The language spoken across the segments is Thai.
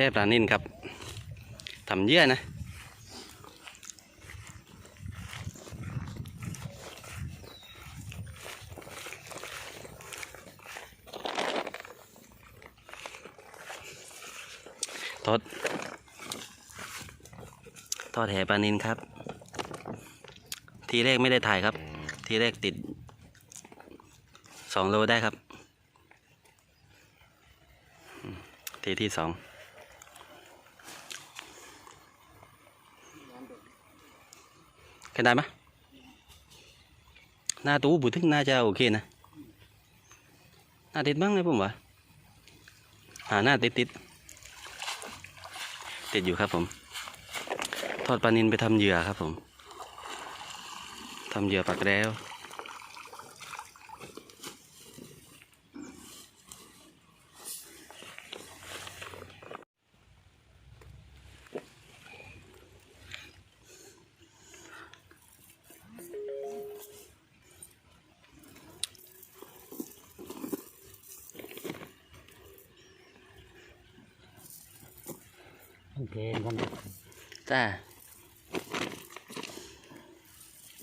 แทปลานินครับทำเยื่อนะทอดทอดแหปลานินครับ ทีแรกไม่ได้ถ่ายครับ ทีแรกติดสองโลได้ครับ ทีที่สอง กันได้ไหมหน้าตู้บุทึกน่าจะโอเคนะหน้าติดบ้างเลยผมว่าหาหน้าติดติดติดอยู่ครับผม ทอดปลานินไปทำเหยื่อครับผมทำเหยื่อปักแล้ว โอเคกันจ้า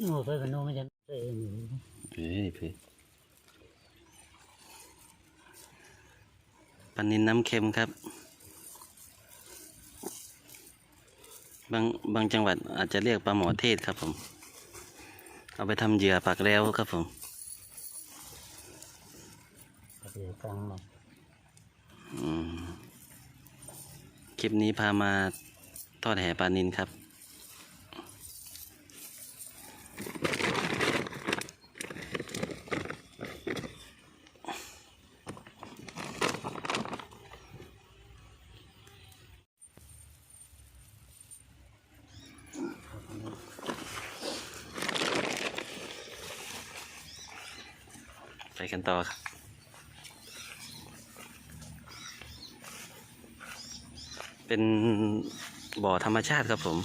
โน่ไปกันโน่ไม่จะเอ้ยหนูเฮ้ยพี่ปลานินน้ำเค็มครับ บางบางจังหวัดอาจจะเรียกปลาหมอเทศครับผม เอาไปทำเหยื่อปักแล้วครับผมก็เดี๋ยวกลางมาอืม คลิปนี้พามาทอดแห่ปลานินครับ ไปกันต่อครับ เป็นบ่อธรรมชาติครับผม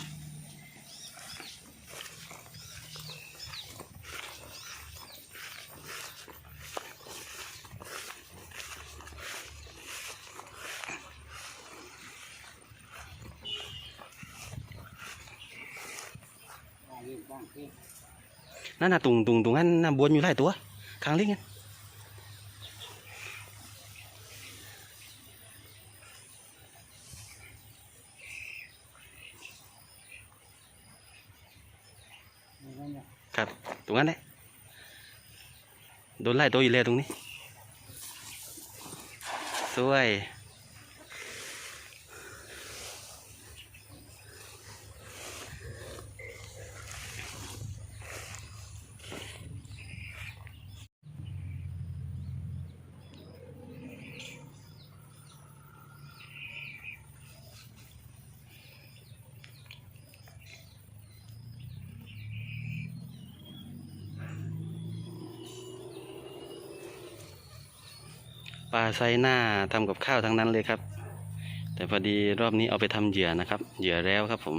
นั่นน่ะตุงตุงตุงนั่นน่ะบวนอยู่หลายตัวค้างลิงอะนั่นแหละ ค รับตรงนั้นแหละโดนไล่ตัวอยู่เลยตรงนี้สวย ปลาไซหน้าทำกับข้าวทั้งนั้นเลยครับ แต่พอดีรอบนี้เอาไปทำเหยื่อนะครับ เหยื่อแล้วครับผม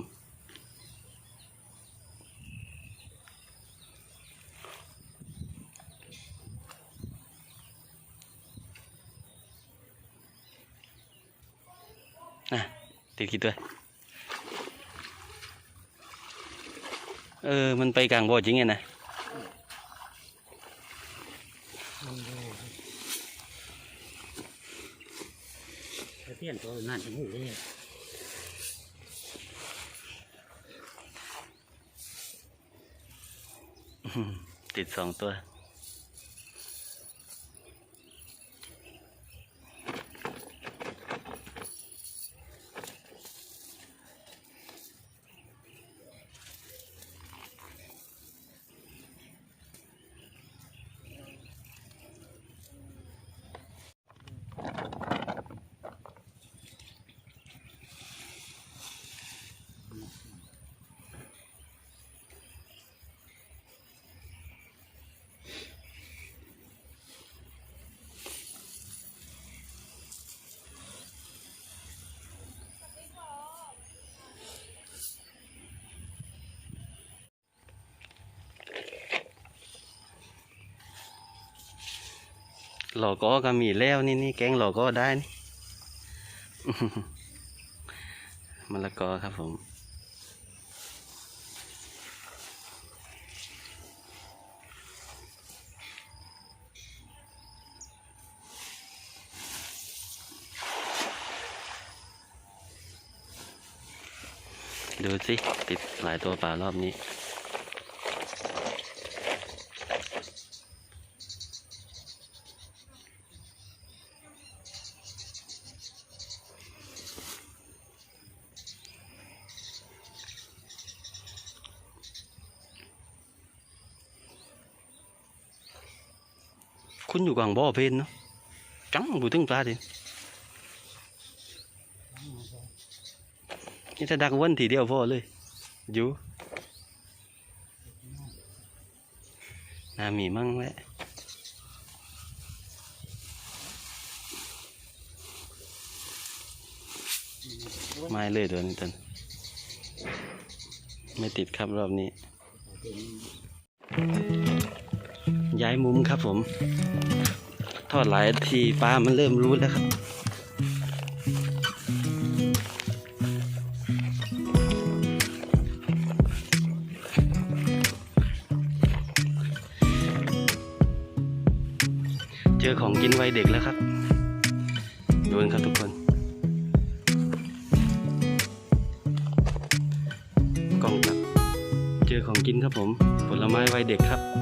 นะติดกี่ตัวเออ มันไปกลางบ่อจริงไงนะ มันดู ไปเปลี่นตัวนั่นจะหูเลยติดสองตัว หลอกก็ก็มีแล้วนี่นี่แกงหลอกก็ได้นี่มะละกอครับผมดูสิติดหลายตัวปล่ารอบนี้ คุณอยู่กลางบ่อเพนเนาะจังบูถึงปลาดินี่ถ้าดักวันทีเดียวพอเลยอยู่น่ามีมั่งแหละไม่เลยตัวนี้ตันไม่ติดครับรอบนี้ ย้ายมุมครับผม ทอดหลายทีปลามันเริ่มรู้แล้วครับเจอของกินวัยเด็กแล้วครับดูกันครับทุกคน กล้องจับ เจอของกินครับผม ผลไม้วัยเด็กครับ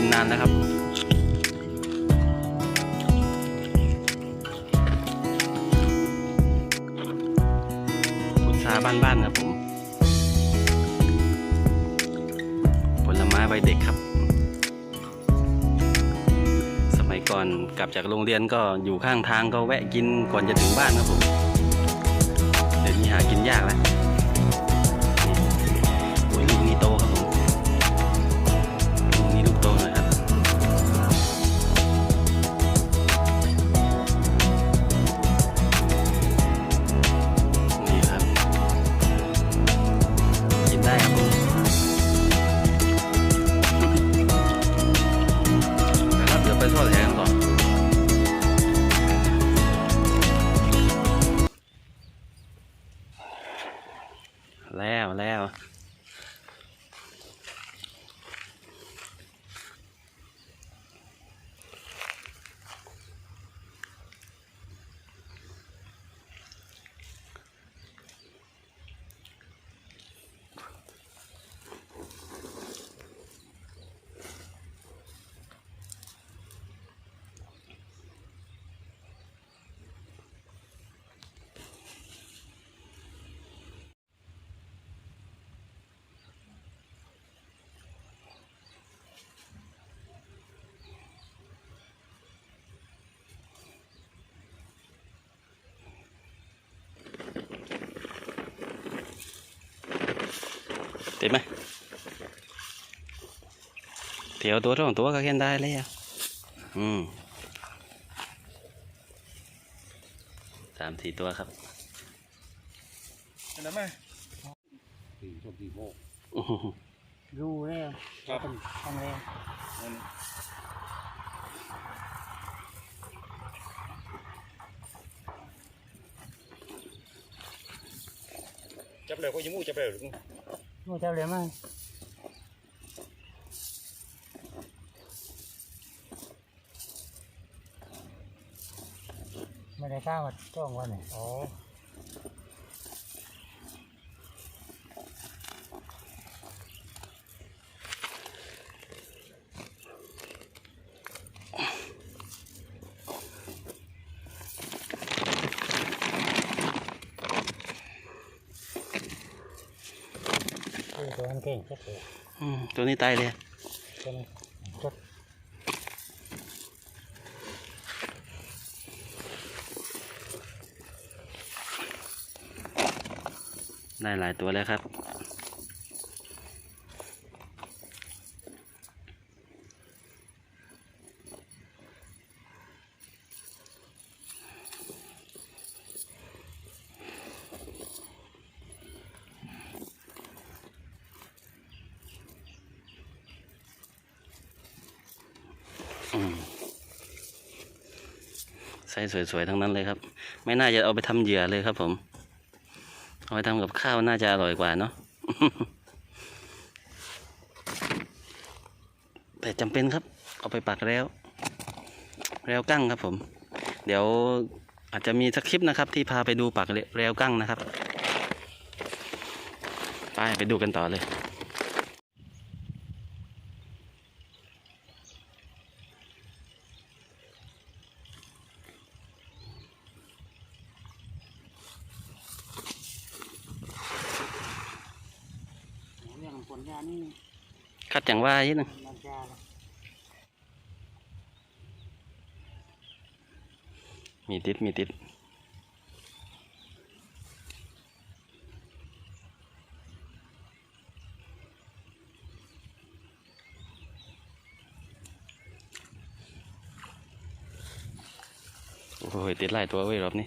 กินนานแล้วครับ พุทราบ้านๆครับผม ผลไม้วัยเด็กครับ สมัยก่อนกลับจากโรงเรียนก็อยู่ข้างทางก็แวะกินก่อนจะถึงบ้านครับผม เดี๋ยวนี้หากินยากแล้ว ติดไหมเถียวตัวสองตัวก็แค่ได้เลยอะอืมสามสี่ตัวครับเห็นไหมสี่ชมสี่โมกอื้อหือรู้แล้วครับเป็นครั้งแรกจับเลยก็ยิ้มมูจับเลยหรือ มูเจ้าเลยมั้ยไม่ได้ข้าวมาจ้องวันไหนอ๋อ พ่งจับเลย อืมตัวนี้ตายเลยได้หลายตัวแล้วครับ ไซส์สวยๆทั้งนั้นเลยครับ ไม่น่าจะเอาไปทำเหยื่อเลยครับ ผม เอาไปทำกับข้าวน่าจะอร่อยกว่าเนาะแต่จำเป็นครับ เอาไปปักแล้ว แล้วกั้งครับ ผม เดี๋ยวอาจจะมีสักคลิปนะครับ ที่พาไปดูปักแล้วกั้งนะครับ ไปไปดูกันต่อเลย เรื่องผลยานี่คัดอย่างว่านิดนึงมันยาละมีติดมีติดโอ้ยติดหลายตัวเว้ยรอบนี้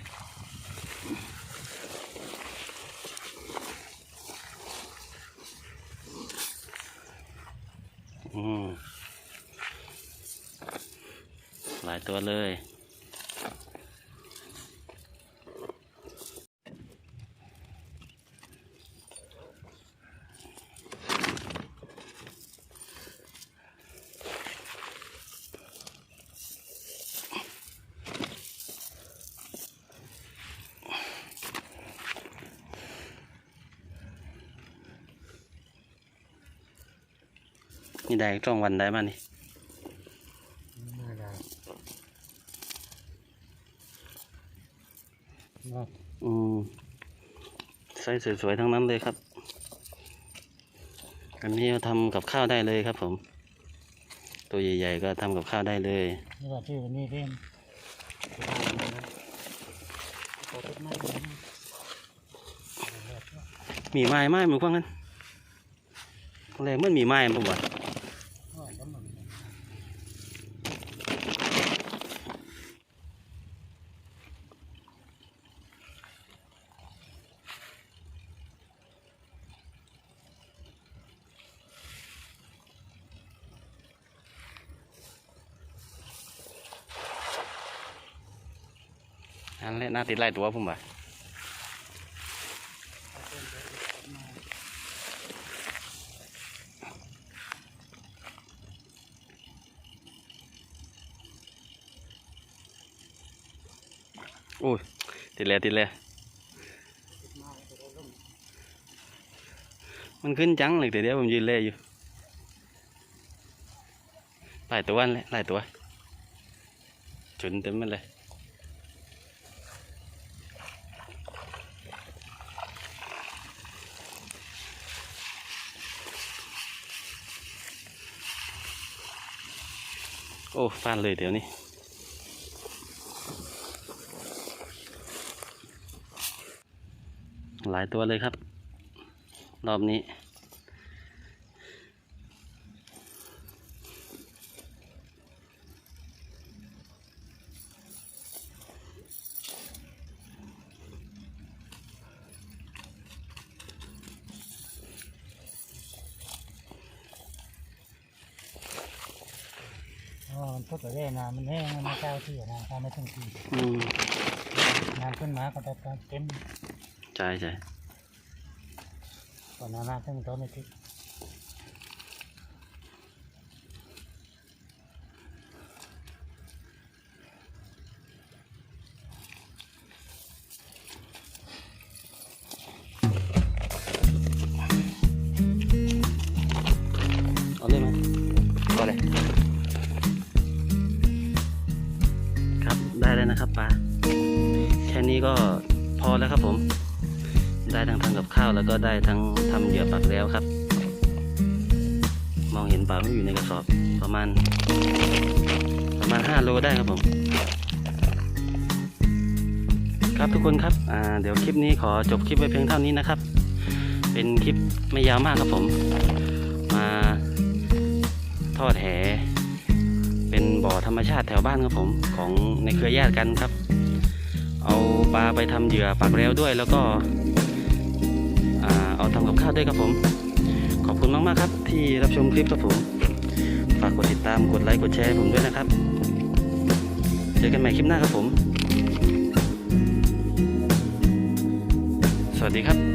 หลายตัวเลย นี่ได้จ้องวันได้มานี่ไม่ได้เนาะอืมไส้สวยๆทั้งนั้นเลยครับ อันนี้ทำกับข้าวได้เลยครับผม ตัวใหญ่ๆก็ทำกับข้าวได้เลยนี่ว่าชื่อวันนี้เล่นขอทุกไม้เลยนะมีไม้ไม้เหมือนกันอะไรเหมื่อนมีไม้ผมว่าว่าแล้วมัน อันแรกน่าติดไล่ตัวผมว่าโอ้ยติดแล้วติดแล้วมันขึ้นจังเลยแต่เดี๋ยวผมยืนเล่อยู่หลายตัวนั่นแหละหลายตัวจุนเต็มหมันเลย โอ้ฟานเลยเดี๋ยวนี้หลายตัวเลยครับ รอบนี้ มันพูดไปได้น้ำมันแห้งมันไม่เจ้าที่นะถ้าไม่ถึงที่อืมน้ำขึ้นมาก็จะเต็มใช่ใช่ก่อนน้ำถึงต้นไม่ติด นี้ก็พอแล้วครับผม ได้ทั้งทำกับข้าวแล้วก็ได้ทั้งทำเหยื่อปักแล้วครับ มองเห็นปล่าไม่อยู่ในกระสอบประมาณ ประมาณ 5 โลได้ครับผม ครับทุกคนครับเดี๋ยวคลิปนี้ขอจบคลิปไว้เพียงเท่านี้นะครับ เป็นคลิปไม่ยาวมากครับผม มาทอดแหเป็นบ่อธรรมชาติแถวบ้านครับผม ของในเครือญาติกันครับ เอาปลาไปทำเหยื่อปากแล้วด้วย แล้วก็เอาทำกับข้าวด้วยครับผม ขอบคุณมากๆครับที่รับชมคลิปครับผม ฝากกดติดตามกดไลค์กดแชร์ผมด้วยนะครับ เจอกันใหม่คลิปหน้าครับผม สวัสดีครับ